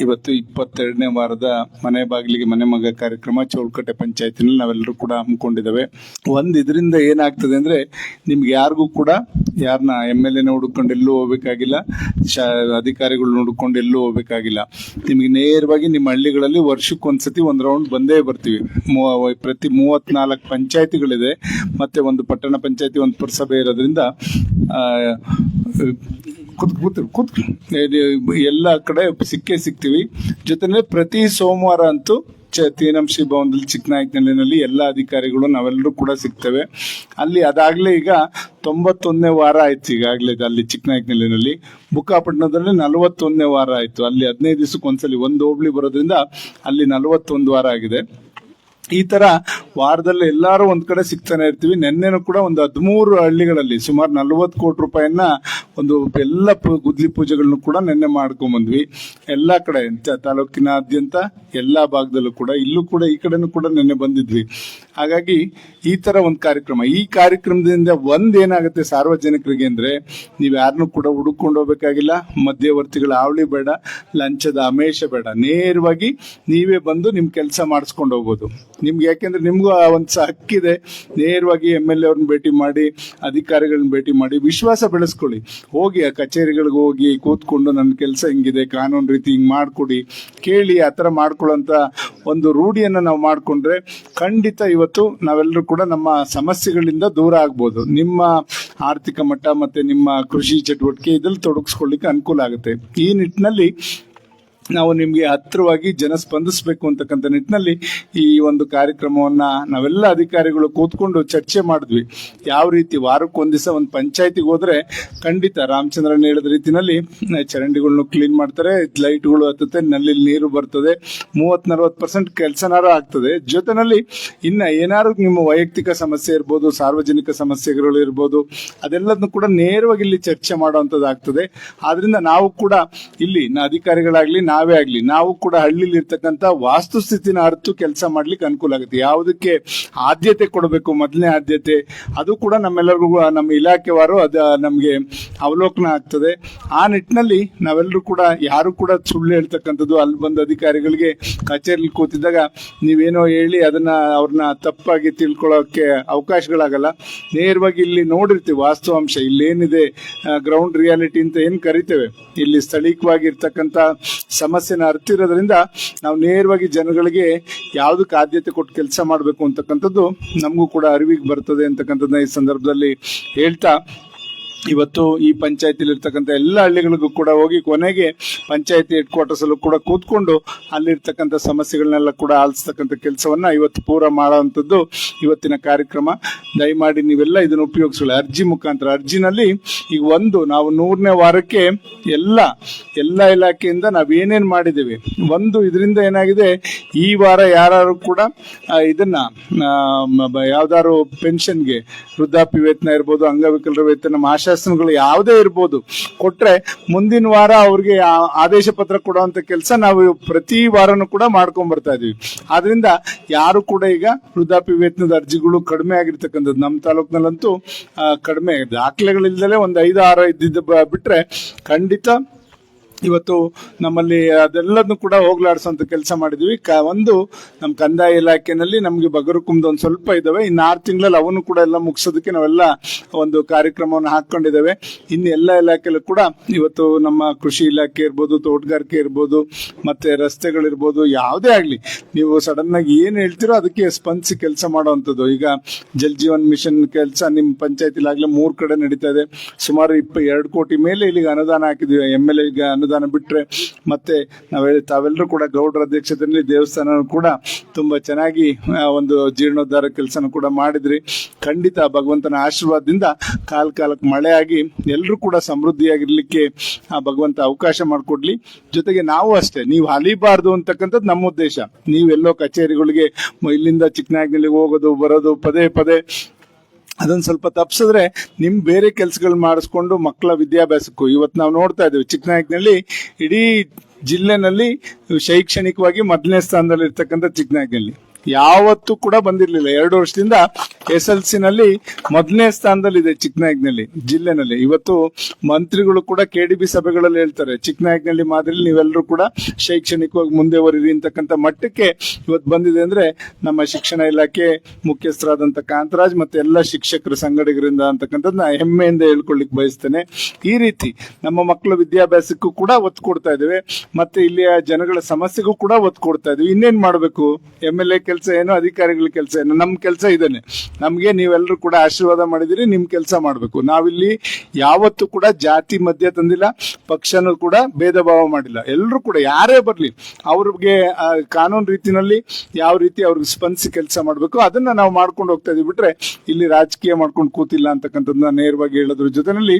ಇವತ್ತು ಇಪ್ಪತ್ತೆರಡನೇ ವಾರದ ಮನೆ ಬಾಗಿಲಿಗೆ ಮನೆ ಮಗ ಕಾರ್ಯಕ್ರಮ ಚೌಳಕಟ್ಟೆ ಪಂಚಾಯತಿನಲ್ಲಿ ನಾವೆಲ್ಲರೂ ಕೂಡ ಹಮ್ಮಿಕೊಂಡಿದ್ದೇವೆ. ಒಂದು ಇದರಿಂದ ಏನಾಗ್ತದೆ ಅಂದರೆ ನಿಮ್ಗೆ ಯಾರಿಗೂ ಕೂಡ ಯಾರನ್ನ ಎಂ ಎಲ್ ಎನ ಹುಡ್ಕೊಂಡು ಎಲ್ಲೂ ಹೋಗ್ಬೇಕಾಗಿಲ್ಲ, ಶಾ ಅಧಿಕಾರಿಗಳನ್ನ ಎಲ್ಲೂ ಹೋಗ್ಬೇಕಾಗಿಲ್ಲ. ನಿಮಗೆ ನೇರವಾಗಿ ನಿಮ್ಮ ಹಳ್ಳಿಗಳಲ್ಲಿ ವರ್ಷಕ್ಕೊಂದ್ಸತಿ ಒಂದು ರೌಂಡ್ ಬಂದೇ ಬರ್ತೀವಿ. ಪ್ರತಿ ಮೂವತ್ನಾಲ್ಕು ಪಂಚಾಯತಿಗಳಿದೆ, ಮತ್ತೆ ಒಂದು ಪಟ್ಟಣ ಪಂಚಾಯತಿ, ಒಂದು ಪುರಸಭೆ ಇರೋದ್ರಿಂದ ಕೂತ್ ಕೂತ್ ಕೂತ್ ಎಲ್ಲ ಕಡೆ ಸಿಕ್ಕೇ ಸಿಗ್ತೀವಿ. ಜೊತೆನೆ ಪ್ರತಿ ಸೋಮವಾರ ಅಂತೂ ಚ ತೀನಂಶಿ ಭವನದಲ್ಲಿ ಚಿಕ್ಕನಾಯಕನಹಳ್ಳಿನಲ್ಲಿ ಎಲ್ಲ ಅಧಿಕಾರಿಗಳು ನಾವೆಲ್ಲರೂ ಕೂಡ ಸಿಗ್ತೇವೆ. ಅಲ್ಲಿ ಅದಾಗಲೇ ಈಗ ತೊಂಬತ್ತೊಂದನೇ ವಾರ ಆಯ್ತು ಈಗಾಗಲೇ ಅಲ್ಲಿ ಚಿಕ್ಕನಾಯಕನಹಳ್ಳಿನಲ್ಲಿ ಬುಕ್ಕಾಪಟ್ಟಣದಲ್ಲಿ ನಲವತ್ತೊಂದನೇ ವಾರ ಆಯಿತು. ಅಲ್ಲಿ ಹದಿನೈದು ದಿವಸಕ್ಕೆ ಒಂದ್ಸಲಿ ಒಂದು ಹೋಬಳಿ ಬರೋದ್ರಿಂದ ಅಲ್ಲಿ ನಲವತ್ತೊಂದು ವಾರ ಆಗಿದೆ. ಈ ತರ ವಾರದಲ್ಲಿ ಎಲ್ಲರೂ ಒಂದ್ ಕಡೆ ಸಿಗ್ತಾನೆ ಇರ್ತೀವಿ. ನಿನ್ನೆನೂ ಕೂಡ ಒಂದು ಹದಿಮೂರು ಹಳ್ಳಿಗಳಲ್ಲಿ ಸುಮಾರು ನಲವತ್ತು ಕೋಟಿ ರೂಪಾಯಿನ ಒಂದು ಎಲ್ಲ ಗುದ್ಲಿ ಪೂಜೆಗಳನ್ನು ಕೂಡ ನಿನ್ನೆ ಮಾಡ್ಕೊಂಡ್ ಬಂದ್ವಿ. ಎಲ್ಲಾ ಕಡೆ ತಾಲೂಕಿನಾದ್ಯಂತ ಎಲ್ಲಾ ಭಾಗದಲ್ಲೂ ಕೂಡ, ಇಲ್ಲೂ ಕೂಡ, ಈ ಕಡೆನೂ ಕೂಡ ನಿನ್ನೆ ಬಂದಿದ್ವಿ. ಹಾಗಾಗಿ ಈ ತರ ಒಂದು ಕಾರ್ಯಕ್ರಮ. ಈ ಕಾರ್ಯಕ್ರಮದಿಂದ ಒಂದ್ ಏನಾಗುತ್ತೆ ಸಾರ್ವಜನಿಕರಿಗೆ ಅಂದ್ರೆ, ನೀವು ಯಾರನ್ನೂ ಕೂಡ ಹುಡುಕೊಂಡು ಹೋಗ್ಬೇಕಾಗಿಲ್ಲ. ಮಧ್ಯವರ್ತಿಗಳ ಆವಳಿ ಬೇಡ, ಲಂಚದ ಅಮೇಶ ಬೇಡ. ನೇರವಾಗಿ ನೀವೇ ಬಂದು ನಿಮ್ ಕೆಲಸ ಮಾಡಿಸ್ಕೊಂಡು ಹೋಗ್ಬೋದು. ನಿಮ್ಗೆ ಯಾಕೆಂದ್ರೆ ನಿಮಗೂ ಆ ಒಂದು ಹಕ್ಕಿದೆ. ನೇರವಾಗಿ ಎಂ ಎಲ್ ಎ ಅವ್ರನ್ನ ಭೇಟಿ ಮಾಡಿ, ಅಧಿಕಾರಿಗಳನ್ನ ಭೇಟಿ ಮಾಡಿ ವಿಶ್ವಾಸ ಬೆಳೆಸ್ಕೊಳ್ಳಿ. ಹೋಗಿ ಆ ಕಚೇರಿಗಳಿಗೆ ಹೋಗಿ ಕೂತ್ಕೊಂಡು ನನ್ನ ಕೆಲಸ ಹಿಂಗಿದೆ, ಕಾನೂನು ರೀತಿ ಹಿಂಗೆ ಮಾಡಿಕೊಡಿ, ಕೇಳಿ ಆ ಥರ ಮಾಡ್ಕೊಳ್ಳೋಂಥ ಒಂದು ರೂಢಿಯನ್ನು ನಾವು ಮಾಡಿಕೊಂಡ್ರೆ ಖಂಡಿತ ಇವತ್ತು ನಾವೆಲ್ಲರೂ ಕೂಡ ನಮ್ಮ ಸಮಸ್ಯೆಗಳಿಂದ ದೂರ ಆಗ್ಬೋದು. ನಿಮ್ಮ ಆರ್ಥಿಕ ಮಟ್ಟ ಮತ್ತು ನಿಮ್ಮ ಕೃಷಿ ಚಟುವಟಿಕೆ ಇದ್ರಲ್ಲಿ ತೊಡಗಿಸ್ಕೊಳ್ಳಿಕ್ಕೆ ಅನುಕೂಲ ಆಗುತ್ತೆ. ಈ ನಿಟ್ಟಿನಲ್ಲಿ ನಾವು ನಿಮಗೆ ಹತ್ತಿರವಾಗಿ ಜನ ಸ್ಪಂದಿಸಬೇಕು ಅಂತಕ್ಕಂಥ ನಿಟ್ಟಿನಲ್ಲಿ ಈ ಒಂದು ಕಾರ್ಯಕ್ರಮವನ್ನು ನಾವೆಲ್ಲ ಅಧಿಕಾರಿಗಳು ಕೂತ್ಕೊಂಡು ಚರ್ಚೆ ಮಾಡಿದ್ವಿ. ಯಾವ ರೀತಿ ವಾರಕ್ಕೆ ಒಂದ್ ದಿವಸ ಒಂದು ಪಂಚಾಯತಿಗೆ ಹೋದರೆ ಖಂಡಿತ ರಾಮಚಂದ್ರನ್ ಹೇಳಿದ ರೀತಿಯಲ್ಲಿ ಚರಂಡಿಗಳನ್ನು ಕ್ಲೀನ್ ಮಾಡ್ತಾರೆ, ಲೈಟ್ಗಳು ಹತ್ತುತ್ತೆ ನಲ್ಲಿ ನೀರು ಬರ್ತದೆ, ಮೂವತ್ತು ನಲ್ವತ್ತು ಪರ್ಸೆಂಟ್ ಕೆಲಸನಾರು ಆಗ್ತದೆ. ಜೊತೆನಲ್ಲಿ ಇನ್ನು ಏನಾದ್ರು ನಿಮ್ಮ ವೈಯಕ್ತಿಕ ಸಮಸ್ಯೆ ಇರ್ಬೋದು, ಸಾರ್ವಜನಿಕ ಸಮಸ್ಯೆಗಳು ಇರ್ಬೋದು ಅದೆಲ್ಲದನ್ನು ಕೂಡ ನೇರವಾಗಿ ಇಲ್ಲಿ ಚರ್ಚೆ ಮಾಡುವಂಥದ್ದು ಆಗ್ತದೆ ಆದ್ರಿಂದ ನಾವು ಕೂಡ ಇಲ್ಲಿ ನ- ಅಧಿಕಾರಿಗಳಾಗ್ಲಿ ನಾವೇ ಆಗ್ಲಿ, ನಾವು ಕೂಡ ಹಳ್ಳಿಲಿ ಇರ್ತಕ್ಕಂಥ ವಾಸ್ತುಸ್ಥಿತಿನ ಅರ್ಥ ಕೆಲಸ ಮಾಡ್ಲಿಕ್ಕೆ ಅನುಕೂಲ ಆಗುತ್ತೆ. ಯಾವುದಕ್ಕೆ ಆದ್ಯತೆ ಕೊಡಬೇಕು, ಮೊದಲನೇ ಆದ್ಯತೆ, ಅದು ಕೂಡ ನಮ್ಮೆಲ್ಲರಿಗೂ, ನಮ್ಮ ಇಲಾಖೆವಾರು ಅದ, ನಮ್ಗೆ ಅವಲೋಕನ ಆಗ್ತದೆ. ಆ ನಿಟ್ಟಿನಲ್ಲಿ ನಾವೆಲ್ಲರೂ ಕೂಡ, ಯಾರು ಕೂಡ ಸುಳ್ಳು ಹೇಳ್ತಕ್ಕಂಥದ್ದು, ಅಲ್ಲಿ ಬಂದ ಅಧಿಕಾರಿಗಳಿಗೆ ಕಚೇರಿಲಿ ಕೂತಿದ್ದಾಗ ನೀವೇನೋ ಹೇಳಿ ಅದನ್ನ ಅವ್ರನ್ನ ತಪ್ಪಾಗಿ ತಿಳ್ಕೊಳ್ಳೋಕೆ ಅವಕಾಶಗಳಾಗಲ್ಲ. ನೇರವಾಗಿ ಇಲ್ಲಿ ನೋಡಿರ್ತೀವಿ, ವಾಸ್ತವಾಂಶ ಇಲ್ಲೇನಿದೆ ಗ್ರೌಂಡ್ ರಿಯಾಲಿಟಿ ಅಂತ ಏನ್ ಕರಿತೇವೆ? ಇಲ್ಲಿ ಸ್ಥಳೀಯವಾಗಿ ಇರ್ತಕ್ಕಂಥ ಸಮಸ್ಯೆನ ಅರ್ತಿರೋದ್ರಿಂದ ನಾವು ನೇರವಾಗಿ ಜನಗಳಿಗೆ ಯಾವುದಕ್ಕೆ ಆದ್ಯತೆ ಕೊಟ್ಟು ಕೆಲಸ ಮಾಡಬೇಕು ಅಂತಕ್ಕಂಥದ್ದು ನಮಗೂ ಕೂಡ ಅರಿವಿಗೆ ಬರ್ತದೆ ಅಂತಕ್ಕಂಥದ್ದನ್ನ ಈ ಸಂದರ್ಭದಲ್ಲಿ ಹೇಳ್ತಾ ಇವತ್ತು ಈ ಪಂಚಾಯತಿಲಿ ಇರ್ತಕ್ಕಂಥ ಎಲ್ಲ ಹಳ್ಳಿಗಳಿಗೂ ಕೂಡ ಹೋಗಿ ಕೊನೆಗೆ ಪಂಚಾಯತಿ ಹೆಡ್ ಕ್ವಾರ್ಟರ್ಸ್ ಅಲ್ಲೂ ಕೂಡ ಕೂತ್ಕೊಂಡು ಅಲ್ಲಿರ್ತಕ್ಕಂಥ ಸಮಸ್ಯೆಗಳನ್ನೆಲ್ಲ ಕೂಡ ಆಲಿಸ್ತಕ್ಕಂಥ ಕೆಲಸವನ್ನ ಇವತ್ತು ಪೂರ ಮಾಡುವಂಥದ್ದು ಇವತ್ತಿನ ಕಾರ್ಯಕ್ರಮ. ದಯಮಾಡಿ ನೀವೆಲ್ಲ ಇದನ್ನು ಉಪಯೋಗಿಸಿಕೊಳ್ಳಿ. ಅರ್ಜಿ ಮುಖಾಂತರ. ಅರ್ಜಿನಲ್ಲಿ ಈಗ ಒಂದು ನಾವು ನೂರನೇ ವಾರಕ್ಕೆ ಎಲ್ಲ ಎಲ್ಲ ಇಲಾಖೆಯಿಂದ ಏನೇನು ಮಾಡಿದ್ದೇವೆ. ಒಂದು ಇದರಿಂದ ಏನಾಗಿದೆ, ಈ ವಾರ ಯಾರು ಕೂಡ ಇದನ್ನ ಯಾವ್ದಾರು ಪೆನ್ಷನ್ಗೆ ವೃದ್ಧಾಪ್ಯ ವೇತನ ಇರ್ಬೋದು, ಅಂಗವಿಕಲರ ವೇತನ ಆಶಾಸನಗಳು ಯಾವುದೇ ಇರ್ಬೋದು, ಕೊಟ್ರೆ ಮುಂದಿನ ವಾರ ಅವ್ರಿಗೆ ಆದೇಶ ಪತ್ರ ಕೊಡುವಂತ ಕೆಲಸ ನಾವು ಪ್ರತಿ ವಾರನೂ ಕೂಡ ಮಾಡ್ಕೊಂಡ್ ಬರ್ತಾ ಇದೀವಿ. ಆದ್ರಿಂದ ಯಾರು ಕೂಡ ಈಗ ವೃದ್ಧಾಪ್ಯ ವೇತನದ ಅರ್ಜಿಗಳು ಕಡಿಮೆ ಆಗಿರ್ತಕ್ಕಂಥದ್ದು ನಮ್ಮ ತಾಲೂಕಿನಲ್ಲಂತೂ ಕಡಿಮೆ ದಾಖಲೆಗಳಿಲ್ದಲೆ ಒಂದು ಐದು, ಆರು ಇದ್ದಿದ್ದು ಬ- ಬಿಟ್ರೆ ಖಂಡಿತ ಇವತ್ತು ನಮ್ಮಲ್ಲಿ ಅದೆಲ್ಲದನ್ನು ಕೂಡ ಹೋಗ್ಲಾಡಿಸುವಂತ ಕೆಲಸ ಮಾಡಿದ್ವಿ. ಕ, ಒಂದು ನಮ್ಮ ಕಂದಾಯ ಇಲಾಖೆನಲ್ಲಿ ನಮಗೆ ಬಗರುಕುಂಬದ ಒಂದು ಸ್ವಲ್ಪ ಇದಾವೆ. ಇನ್ನು ಆರು ತಿಂಗಳಲ್ಲಿ ಅವನು ಕೂಡ ಎಲ್ಲ ಮುಗಿಸೋದಕ್ಕೆ ನಾವೆಲ್ಲ ಒಂದು ಕಾರ್ಯಕ್ರಮವನ್ನು ಹಾಕೊಂಡಿದ್ದೇವೆ ಇನ್ನು ಎಲ್ಲ ಇಲಾಖೆಯಲ್ಲೂ ಕೂಡ ಇವತ್ತು ನಮ್ಮ ಕೃಷಿ ಇಲಾಖೆ ಇರ್ಬೋದು, ತೋಟಗಾರಿಕೆ ಇರ್ಬೋದು, ಮತ್ತೆ ರಸ್ತೆಗಳಿರ್ಬೋದು, ಯಾವುದೇ ಆಗಲಿ, ನೀವು ಸಡನ್ ಆಗಿ ಏನು ಹೇಳ್ತೀರೋ ಅದಕ್ಕೆ ಸ್ಪಂದಿಸಿ ಕೆಲಸ ಮಾಡುವಂಥದ್ದು. ಈಗ ಜಲ್ ಜೀವನ್ ಮಿಷನ್ ಕೆಲಸ ನಿಮ್ಮ ಪಂಚಾಯತಿಲಾಗಲೇ ಮೂರು ಕಡೆ ನಡೀತಾ ಇದೆ. ಸುಮಾರು ಇಪ್ಪ ಎರಡು ಕೋಟಿ ಮೇಲೆ ಇಲ್ಲಿಗೆ ಅನುದಾನ ಹಾಕಿದ್ವಿ. ಎಂ ಎಲ್ ಎಗೆ ಅನುದಾನ ಬಿಟ್ರೆ ಮತ್ತೆ ನಾವೇ ತಾವೆಲ್ಲರೂ ಕೂಡ ಗೌಡರ ಅಧ್ಯಕ್ಷತೆಯಲ್ಲಿ ದೇವಸ್ಥಾನ ಕೂಡ ತುಂಬಾ ಚೆನ್ನಾಗಿ ಒಂದು ಜೀರ್ಣೋದ್ಧಾರ ಕೆಲಸ ಕೂಡ ಮಾಡಿದ್ರಿ. ಖಂಡಿತ ಭಗವಂತನ ಆಶೀರ್ವಾದದಿಂದ ಕಾಲ ಕಾಲಕ್ಕೆ ಮಳೆ ಆಗಿ ಎಲ್ಲರೂ ಕೂಡ ಸಮೃದ್ಧಿಯಾಗಿರ್ಲಿಕ್ಕೆ, ಆ, ಭಗವಂತ ಅವಕಾಶ ಮಾಡಿಕೊಡ್ಲಿ. ಜೊತೆಗೆ ನಾವು ಅಷ್ಟೇ, ನೀವು ಅಲಿಬಾರ್ದು ಅಂತಕ್ಕಂಥದ್ದು ನಮ್ಮ ಉದ್ದೇಶ. ನೀವೆಲ್ಲೋ ಕಚೇರಿಗಳಿಗೆ ಇಲ್ಲಿಂದ ಚಿಕ್ಕನಾಗ್ನಲ್ಲಿ ಹೋಗೋದು, ಬರೋದು, ಪದೇ ಪದೇ ಅದನ್ನ ಸ್ವಲ್ಪ ತಪ್ಪಿಸಿದ್ರೆ ನಿಮ್ ಬೇರೆ ಕೆಲಸಗಳು ಮಾಡಿಸ್ಕೊಂಡು ಮಕ್ಕಳ ವಿದ್ಯಾಭ್ಯಾಸಕ್ಕೂ. ಇವತ್ತು ನಾವು ನೋಡ್ತಾ ಇದ್ದೀವಿ ಚಿಕ್ಕನಾಯಕನಲ್ಲಿ ಇಡೀ ಜಿಲ್ಲೆನಲ್ಲಿ ಶೈಕ್ಷಣಿಕವಾಗಿ ಮೊದಲನೇ ಸ್ಥಾನದಲ್ಲಿ ಇರ್ತಕ್ಕಂಥ ಚಿಕ್ಕನಾಯಕನಲ್ಲಿ ಯಾವತ್ತೂ ಕೂಡ ಬಂದಿರಲಿಲ್ಲ. ಎರಡು ವರ್ಷದಿಂದ ಎಸ್ ಎಲ್ ಸಿ ನಲ್ಲಿ ಮೊದಲನೇ ಸ್ಥಾನದಲ್ಲಿದೆ ಚಿಕ್ಕನಾಯಕನಲ್ಲಿ ಜಿಲ್ಲೆನಲ್ಲಿ. ಇವತ್ತು ಮಂತ್ರಿಗಳು ಕೂಡ ಕೆಡಿಬಿ ಸಭೆಗಳಲ್ಲಿ ಹೇಳ್ತಾರೆ ಚಿಕ್ಕನಾಯಕನಲ್ಲಿ ಮಾದರಿ ನೀವೆಲ್ಲರೂ ಕೂಡ ಶೈಕ್ಷಣಿಕವಾಗಿ ಮುಂದೆ ಬರೀರಿ ಅಂತಕ್ಕಂಥ ಮಟ್ಟಕ್ಕೆ ಇವತ್ತು ಬಂದಿದೆ ಅಂದ್ರೆ ನಮ್ಮ ಶಿಕ್ಷಣ ಇಲಾಖೆ ಮುಖ್ಯಸ್ಥರಾದಂತ ಕಾಂತರಾಜ್ ಮತ್ತೆ ಎಲ್ಲ ಶಿಕ್ಷಕರ ಸಂಘಟಕರಿಂದ ನಾ ಹೆಮ್ಮೆಯಿಂದ ಹೇಳ್ಕೊಳ್ಳಿಕ್ ಬಯಸ್ತೇನೆ. ಈ ರೀತಿ ನಮ್ಮ ಮಕ್ಕಳ ವಿದ್ಯಾಭ್ಯಾಸಕ್ಕೂ ಕೂಡ ಒತ್ತು ಕೊಡ್ತಾ ಇದ್ದೇವೆ. ಮತ್ತೆ ಇಲ್ಲಿಯ ಜನಗಳ ಸಮಸ್ಯೆಗೂ ಕೂಡ ಒತ್ತು ಕೊಡ್ತಾ ಇದ್ದೀವಿ. ಇನ್ನೇನ್ ಮಾಡಬೇಕು? ಎಂ ಎಲ್ ಎ ಕೆಲಸ ಏನು, ಅಧಿಕಾರಿಗಳ ಕೆಲಸ ಏನು ನಮ್ಮ ಕೆಲಸ ಇದೇನೆ. ನಮಗೆ ನೀವೆಲ್ಲರೂ ಕೂಡ ಆಶೀರ್ವಾದ ಮಾಡಿದಿರಿ, ನಿಮ್ ಕೆಲಸ ಮಾಡಬೇಕು. ನಾವಿಲ್ಲಿ ಯಾವತ್ತೂ ಕೂಡ ಜಾತಿ ಮಧ್ಯ ತಂದಿಲ್ಲ, ಪಕ್ಷನೂ ಕೂಡ ಭೇದ ಭಾವ ಮಾಡಿಲ್ಲ. ಎಲ್ಲರೂ ಕೂಡ, ಯಾರೇ ಬರಲಿ, ಅವ್ರಿಗೆ ಕಾನೂನು ರೀತಿನಲ್ಲಿ ಯಾವ ರೀತಿ ಅವ್ರಿಗೆ ಸ್ಪಂದಿಸಿ ಕೆಲಸ ಮಾಡಬೇಕು, ಅದನ್ನ ನಾವು ಮಾಡ್ಕೊಂಡು ಹೋಗ್ತಾ ಇದೀವಿ. ಬಿಟ್ರೆ ಇಲ್ಲಿ ರಾಜಕೀಯ ಮಾಡ್ಕೊಂಡು ಕೂತಿಲ್ಲ ಅಂತಕ್ಕಂಥದ್ದನ್ನ ನೇರವಾಗಿ ಹೇಳೋದ್ರ ಜೊತೆನಲ್ಲಿ